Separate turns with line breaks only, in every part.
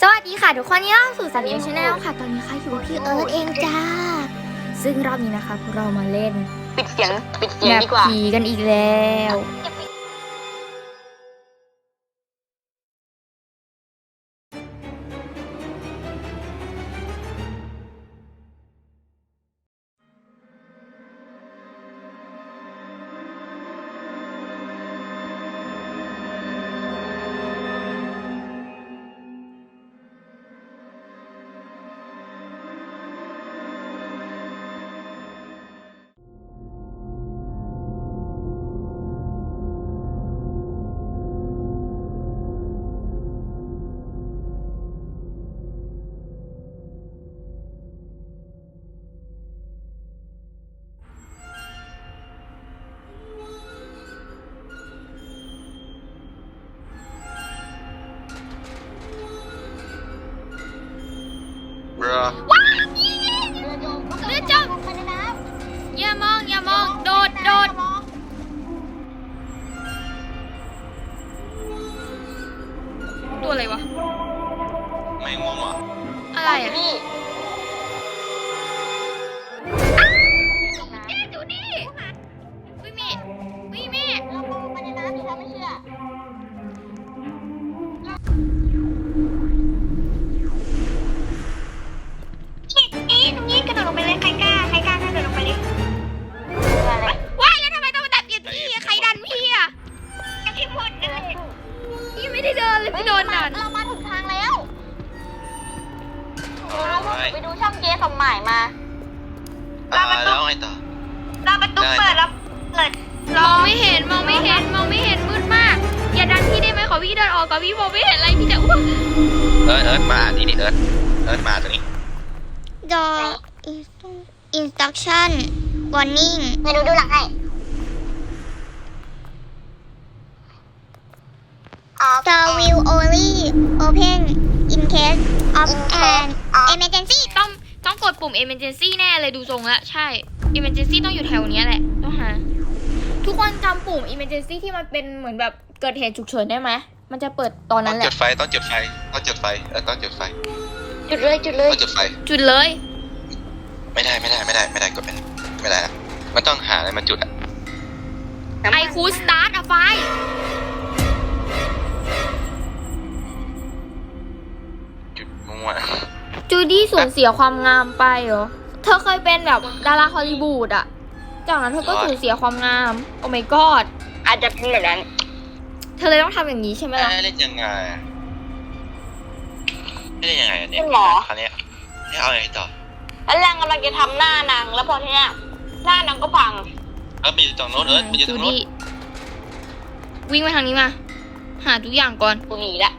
สวัสดีค่ะทุกคนนี่เราสู่สันเอชแนลค่ะ ตอนนี้ค่ะอยู่กับพี่เอิร์ธเองจ้า ซึ่งรอบนี้นะคะพวกเรามาเล่น
ปิดเสียง ปิดเสีย
แม
ง
ป
ดีกว่า
ผีกันอีกแล้ว เลือจมอย่ามองอย่ามอง โดดโดดตัวอะไรวะ
ไม่ง่วงเหรอ
อะไรอะ
พี่
แกดูนี่วิเมะวิเมะ
เรามองไปในน้ำดิถ้าไม่เชื่อ
ไปดู
ช่องเกสสมหมายมา
อ่าแล้วไงต่อ
รอประตูเปิดแล้วเปิด
มองไม่เห็นมองไม่เห็นมองไม่เห็นมืดมาก อย่าดันพี่ได้ไหมขอพี่เดินออกก่อนพี่มองไม่เห็นอะไรพี่จะอ้วก
เอิร์ธเอิร์ธมานี่นี่เอิร์ธเอิร์ธมาตรงนี้
ดอ instruction warning
เดี๋ยวดูดูหลังให้
the will only open in case of an emergency
ต้องต้องกดปุ่ม emergency แน่เลยดูทรงแล้วใช่ emergency ต้องอยู่แถวเนี้ยแหละต้องหาทุกคนจำปุ่ม emergency ที่มันเป็นเหมือนแบบเกิดเหตุฉุกเฉินได้ไหมมันจะเปิดตอน
ต้
นั้
อนง
แห
จุ
ละ
ดไฟต้องจุดไฟต้องจุดไฟเออต้องจุดไฟ
จุดเลยจุดเลย
ต้องจุดไฟ
จุดเลย
ไม่ได้ไม่ได้ไม่ได้ไม่ได้กดไม่ได้ไม่ได้ละมันต้องหาอะไรมาจุดอะ
ไอคูสตาร์ทอะไฟ
มั่ว
จูดี้สูญเสียความงามไปเหรอ เธอเคยเป็นแบบดาราฮอลลีวูดอะจากนั้นเธอก็สูญเสียความงาม โอ้ my god
อาจจะเป็นแบบนั้น
เธอเลยต้องทำอย่างนี้ใช่ไหมล่ะ
เล่นยังไงอะไม่เล่นยังไงอะเนี่ย
คุณหมอ
คราวเนี้ยให้เอาไงต่อ
แล้วนางกำลังจะทำหน้านางแล้วพอทีเนี้ยหน้านางก็พัง
เอิร์ธไปอยู่ตรงโน้นเอิร์ธไปอยู่ต
จู
รงโน้น
ดี้วิ่งมาทางนี้มา หาทุกอย่างก่อน
กูหนีละ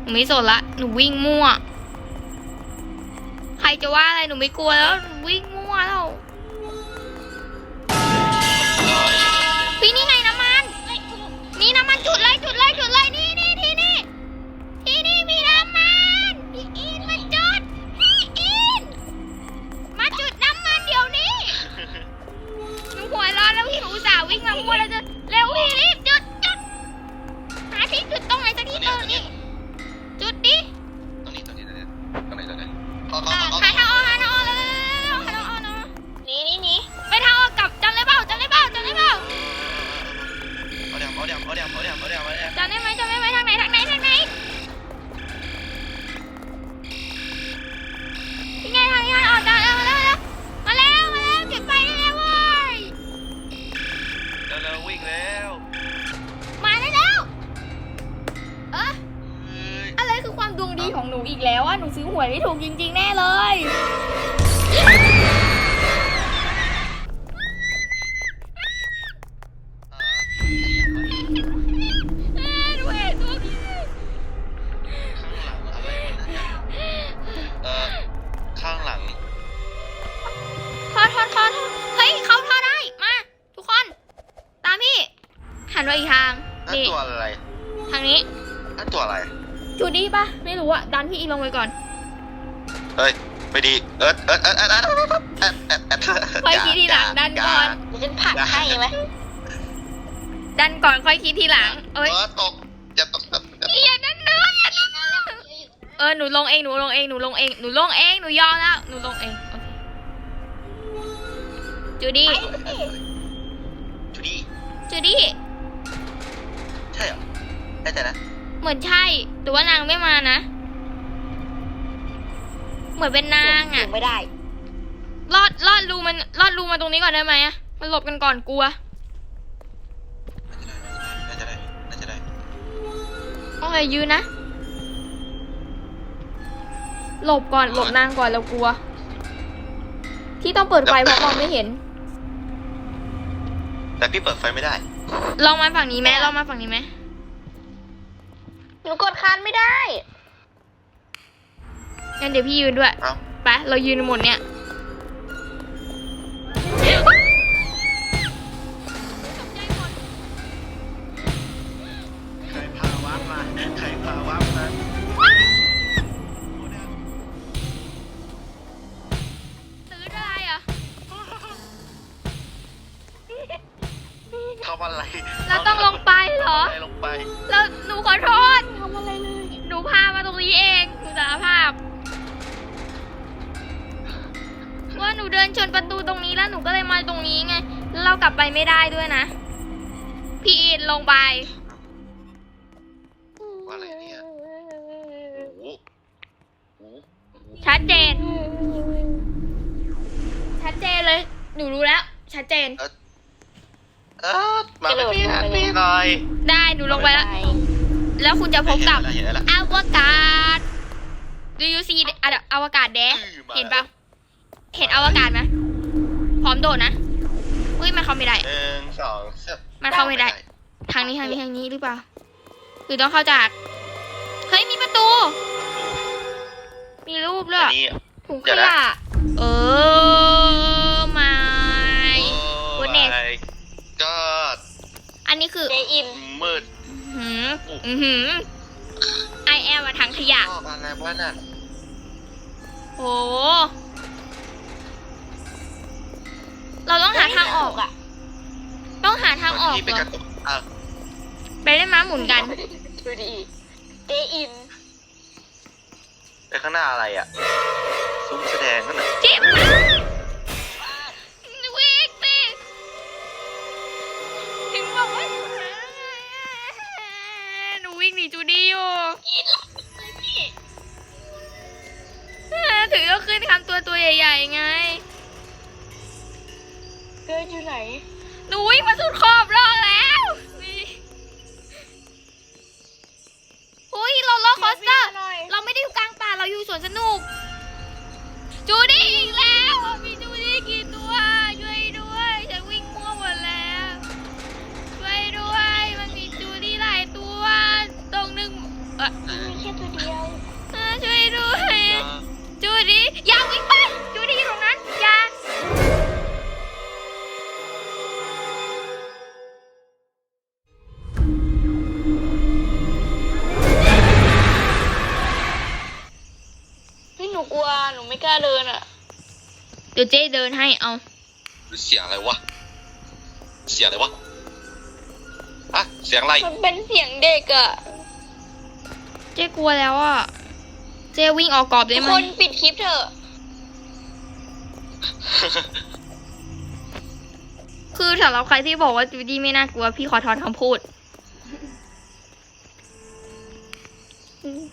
หนูไม่สนละ หนูวิ่งมั่วใคร จะว่าอะไรหนูไม่กลัวแล้ววิ่งมั่วแล้ว องหนูอีกแล้วอะหนูซื้อหวยไม่ถูกจริง ๆ แน่เลยเอ๊ะดูเห็นตัวพี่
เออข้างหลัง
ทอดทอดทอดเฮ้ยเขาทอดได้ มา ทุกคน ตามพี่ หันไปอีกทาง
นั่น
นี่
ตัวอะไร
ทางนี้
นั่นตัวอะไร
อยู่ดีปะไม่รู้อะดันพี่อีลงไปก่อน
เฮ้ยไม่ดีเอิร์ดเอิร์ดเอิร์ดเอิร์ดเอิร์ดเอิด
ค่อยคิดทีหลังดันก่อน
ฉันผักให้ไหม
ดันก่อนค่อยคิดทีหลัง เอ้ย
ตกจะตกจะตก
อย่าดันเนื้ออย่าดันเออหนูลงเองหนูลงเองหนูลงเองหนูลงเองหนูยอมแล้วหนูลงเองจูดี้
จูดี้
จูดี้
ใช่เหรอได้แต่นะ
เหมือนใช่ แต่ว่านางไม่มานะ เหมือนเป็นนาง
อ
อะ
ยู่ไม่ได้
รอดรอดรูมันรอดรูมาตรงนี้ก่อนได้ไหมอะมันหลบกันก่อนกลัว
น่าจะได้น่าจะได้
โอเคยืนนะ หลบก่อนหลบนางก่อนเรากลัว ที่ต้องเปิดไฟเพราะมองไม่เห็น
แต่พี่เปิดไฟไม่ได้
ลองมาฝั่งนี้ไหมลองมาฝั่งนี้ไหม
หนูกดคันไม่ได้
งั้นเดี๋ยวพี่ยืนด้วย
เอ้า
ไปเรายืนหมดเนี่ย
ใครพาวับมา ใครพาวับมา
ตื้อได้อะ
ทำอะไร
เดินชนประตูตรงนี้แล้วหนูก็เลยมาตรงนี้ไงแล้วเรากลับไปไม่ได้ด้วยนะ พี่อินลงไป
ว่าอะไรเนี่ยโอ้โหโอ้โห
ชัดเจน ชัดเจนเลย หนูรู้แล้ว ชัดเจน
เออมาเป็นพี่ฮันนี่หน่อย
ได้หนูลงไปแล้ว แล้วคุณจะพบกับ
เห็นแล้วเห็นแล้ว
อวกาศ Do you see อะอวกาศแดะ
อืมมา
เห็นปะ เห็นอวกาศไหมพร้อมโดดนะเฮ้ยมันเข้าไม่ได้
หนึ่งสองสาม
มันเข้าไม่ได้ ทางนี้ทางนี้ทางนี้หรือเปล่า หรือต้องเข้าจาก เฮ้ยมีประตู มีรูปด้ว
อั
ย
นนี้
ถุงข
เดี๋ยวนะ
ยะเออไม่
โอ้
Goodness
my god
อันนี้คือ
เจอิน
มืด
หืมอือหือไอแอมมาทางขยะ
ชอบอะไรวะนั่น
โอ้ องหาทางออกอะต้องหาทางออก
ที่เป็น
เหร
ก
อ
ระตุกอะ
ไปเล่นม้าหมุนกัน
ดูดีเจอิน
ไปข้างหน้าอะไรอะ ซุ้มแสดงนั่นน่ะ
จิ๊บวิ่งสิถึงบอกว่าหนูวิ่งหนีจูดี้อยู่ถึงก็ขึ้นคำตัวตัวใหญ่ ๆ ไง
เกิดอยู่ไหน
หนูวิ่งมาสุดขอบโลกแล้วนี่อุ้ยโรลเลคอสเตอร์ เดี๋ยวเจ๊เดินให้เอา
เสียงอะไรวะ เสียงอะไรวะอะเสียงอะไร
มันเป็นเสียงเด็กอะ
เจ๊กลัวแล้วอะ เจ๊วิ่งออกกรอบได้
ทุก
ไหม
คนปิดคลิปเถอะ
คือสำหรับใครที่บอกว่าจูดี้ไม่น่ากลัว พี่ขอถอนคำพูด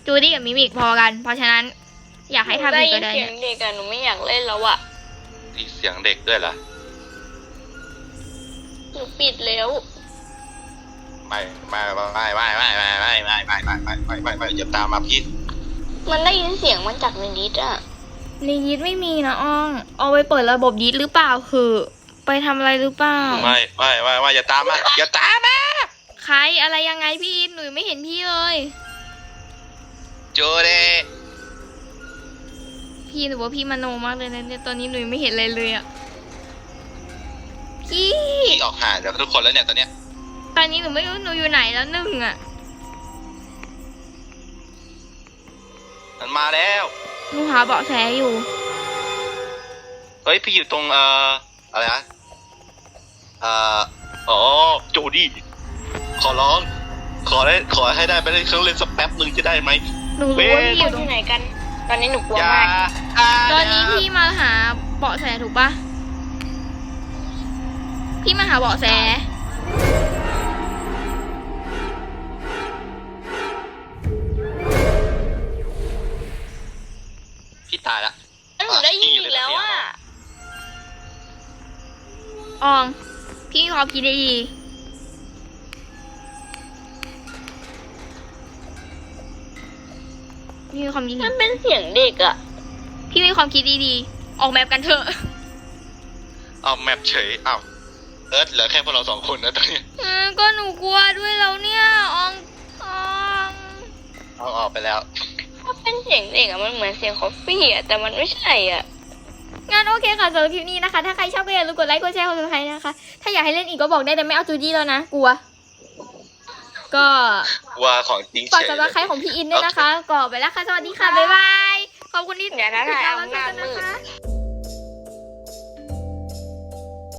จูดี้กับมิมิกพอกัน เพราะฉะนั้น อยากให้ทำ
ได้
อีก
ยิ
ก็
น
ได้
เสียงเด็กอะหนูไม่อยากเล่นแล้วอะ
มีเสียงเด็กด้วยเหรอ
หนูปิดแล้ว
ไม่ไม่ไม่ไม่ไม่ไม่ไม่ไม่ไม่ไม่ไม่ไม่ไม่ไม่อย่าตามมาพี่
มันได้ยินเสียงมันจากในดิสอะ
ในยีดไม่มีนะอ้อง เอาไปเปิดระบบยีดหรือเปล่าคือ ไปทำอะไรหรือเปล่า
ไม่ไม่ไม่ไม่อย่าตามมาอย่าตามมา
ใครอะไรยังไงพี่อินหนูยังไม่เห็นพี่เลย
โจเด
พี่หนูว่าพี่มโนมากเลยนะเนี่ยตอนนี้หนูยังไม่เห็นอะไรเลยอะพี่
พี่ออกห่างจากทุกคนแล้วเนี่ยตอนเนี้ย
ตอนนี้หนูไม่รู้หนูอยู่ไหนแล้วหนึ่งอะ
มันมาแล้ว
หนูหาเบาะแสอยู่
เฮ้ยพี่อยู่ตรงเอ่ออะไรนะเอ่ออ๋อโจดี้ขอร้อง ขอได้ขอให้ได้ไปเล่นเครื่องเล่นสักแป๊บหนึ่งจะได้ไหม
หนูรู้ว่าพี่อ
ค
ยู่
น
ตร
ที่
ง
ไหนกัน ตอนนี้หนูกลัว
อย่ามา
ก
อ่า
ตอนนี้พี่มาหาเบาะแสถูกปะพี่มาหาเบาะแส
พี่ตายละ
แล้วหนูได้ยินอีกแล้วอะ
ออง พี่มีความคิดได้ดี พี่มีความคิดดี
มันเป็นเสียงเด็กอะ
พี่มีความคิดดีๆ ออกแบบกันเถอะ
เอาแมปเฉยอ้าวเอิร์ธเหลือแค่พวกเราสองคนนะตอนนี้
เออก็หนูกลัวด้วยแล้วเนี่ยอองออง
เอาออกไปแล้ว
ถ้าเป็นเสียงเด็กอะมันเหมือนเสียงคอฟฟี่อะแต่มันไม่ใช่อะ
งั้นโอเคค่ะสำหรับคลิปนี้นะคะ ถ้าใครชอบก็อย่าลืมกดไลค์กดแชร์กดซับสไครต์นะคะ ถ้าอยากให้เล่นอีกก็บอกได้แต่ไม่เอาจูดี้แล้วนะ กลัว ก็
ว่าของจริง
ฝาก
เฉย
ซับสไครต์ของพี่อินด้วยนะคะ ก็ไปแล้วค่ะ สวัสดีค่ะ บ๊ายบาย ขอบคุณที่
อย่าท้าทาย
ติดตาม
เอา
รับ
หน้า
ชมกัน
มื
นะ
ด
คะ